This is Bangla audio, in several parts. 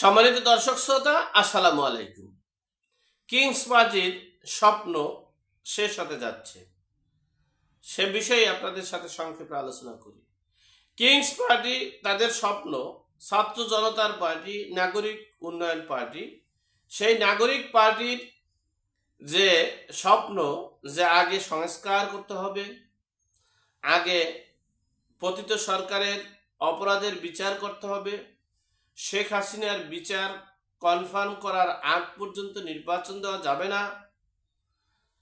সম্মানিত দর্শক শ্রোতা, আসসালামু আলাইকুম। কিংস পার্টির স্বপ্ন শেষ হতে যাচ্ছে। সে বিষয়ে আপনাদের সাথে সংক্ষেপে আলোচনা করি। কিংস পার্টি তাদের স্বপ্ন, ছাত্র জনতার পার্টি, নাগরিক উন্নয়ন পার্টি, সেই নাগরিক পার্টির যে স্বপ্ন, যে আগে সংস্কার করতে হবে, আগে পতিত সরকারের অপরাধের বিচার করতে হবে শেখ হাসিনার বিচার কনফার্ম করার আগ পর্যন্ত নির্বাচন দেওয়া যাবে না।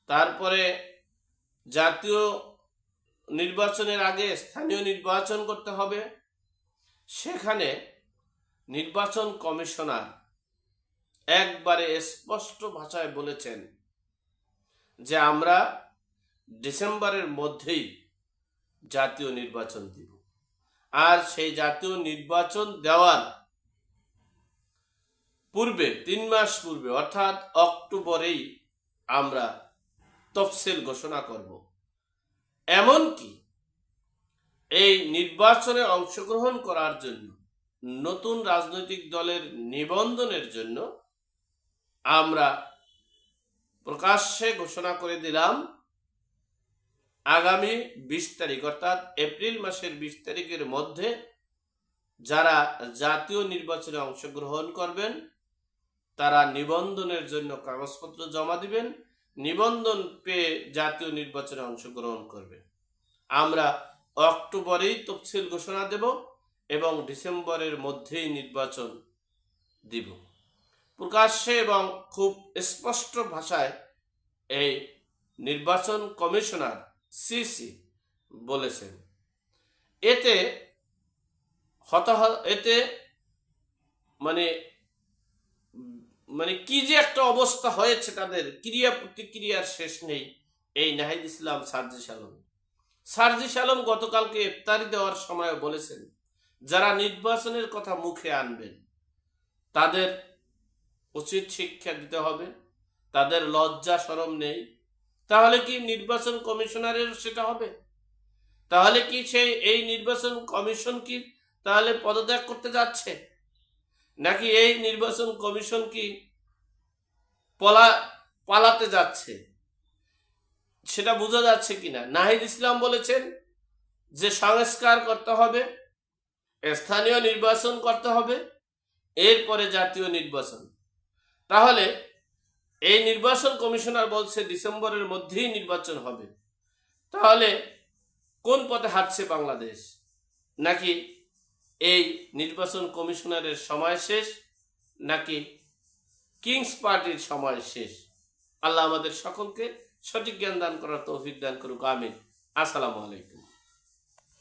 তারপরে জাতীয় নির্বাচনের আগে স্থানীয় নির্বাচন করতে হবে। সেখানে নির্বাচন কমিশনার একবারে স্পষ্ট ভাষায় বলেছেন যে আমরা ডিসেম্বরের মধ্যেই জাতীয় নির্বাচন দিব। আর সেই জাতীয় নির্বাচন দেওয়ার পূর্বে, তিন মাস পূর্বে, অর্থাৎ অক্টোবরেই আমরা তফসিল ঘোষণা করব। এমনকি এই নির্বাচনে অংশগ্রহণ করার জন্য, নতুন রাজনৈতিক দলের নিবন্ধনের জন্য আমরা প্রকাশ্যে ঘোষণা করে দিলাম, আগামী বিশ তারিখ, অর্থাৎ এপ্রিল মাসের বিশ তারিখের মধ্যে যারা জাতীয় নির্বাচনে অংশগ্রহণ করবেন তারা নিবন্ধনের জন্য কাগজপত্র জমা দিবেন, নিবন্ধন পেয়ে জাতীয় নির্বাচনে অংশগ্রহণ করবেন। আমরা অক্টোবরেই তফসিল ঘোষণা দেব এবং ডিসেম্বরের মধ্যেই নির্বাচন দিব। প্রকাশ্যে এবং খুব স্পষ্ট ভাষায় এই নির্বাচন কমিশনার সিসি বলেছেন। এতে হতাহ এতে মানে মানে কি যে একটা অবস্থা হয়েছে তাদের, ক্রিয়া প্রতিক্রিয়ার শেষ নেই এই নাহিদ ইসলাম সার্জিস আলম সার্জিস আলম গতকালকে ইফতারি দেওয়ার সময় বলেছেন, যারা নির্বাচনের কথা মুখে আনবেন, তাদের উচিত শিক্ষা দিতে হবে, তাদের লজ্জা সরম নেই। তাহলে কি নির্বাচন কমিশনারের সেটা হবে? তাহলে কি সেই, এই নির্বাচন কমিশন কি তাহলে পদত্যাগ করতে যাচ্ছে? নাকি এই নির্বাচন কমিশন কি পলা, পালাতে যাচ্ছে? সেটা বোঝা যাচ্ছে কিনা? নাহিদ ইসলাম বলেছেন যে সংস্কার করতে হবে, স্থানীয় নির্বাচন করতে হবে, এরপরে জাতীয় নির্বাচন। তাহলে এই নির্বাচন কমিশনার বলছে ডিসেম্বরের মধ্যেই নির্বাচন হবে। তাহলে কোন পথে হাঁটছে বাংলাদেশ? নাকি এই নির্বাচন কমিশনারের সময় শেষ নাকি কিংস পার্টির সময় শেষ? আল্লাহ আমাদের সকলকে সঠিক জ্ঞান দান করার তৌফিক দান করুক, আমিন। আসসালামু আলাইকুম।